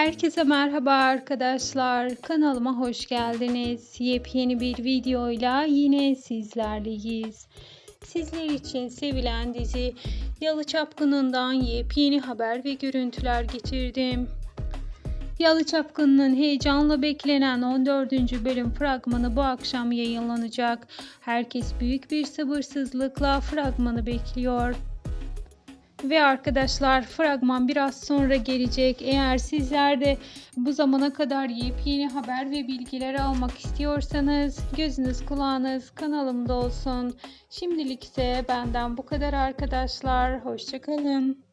Herkese merhaba arkadaşlar. Kanalıma hoş geldiniz. Yepyeni bir videoyla yine sizlerleyiz. Sizler için sevilen dizi Yalı Çapkını'ndan yepyeni haber ve görüntüler getirdim. Yalı Çapkını'nın heyecanla beklenen 14. bölüm fragmanı bu akşam yayınlanacak. Herkes büyük bir sabırsızlıkla fragmanı bekliyor. Ve arkadaşlar fragman biraz sonra gelecek. Eğer sizler de bu zamana kadar yepyeni haber ve bilgiler almak istiyorsanız gözünüz kulağınız kanalımda olsun. Şimdilik ise benden bu kadar arkadaşlar. Hoşçakalın.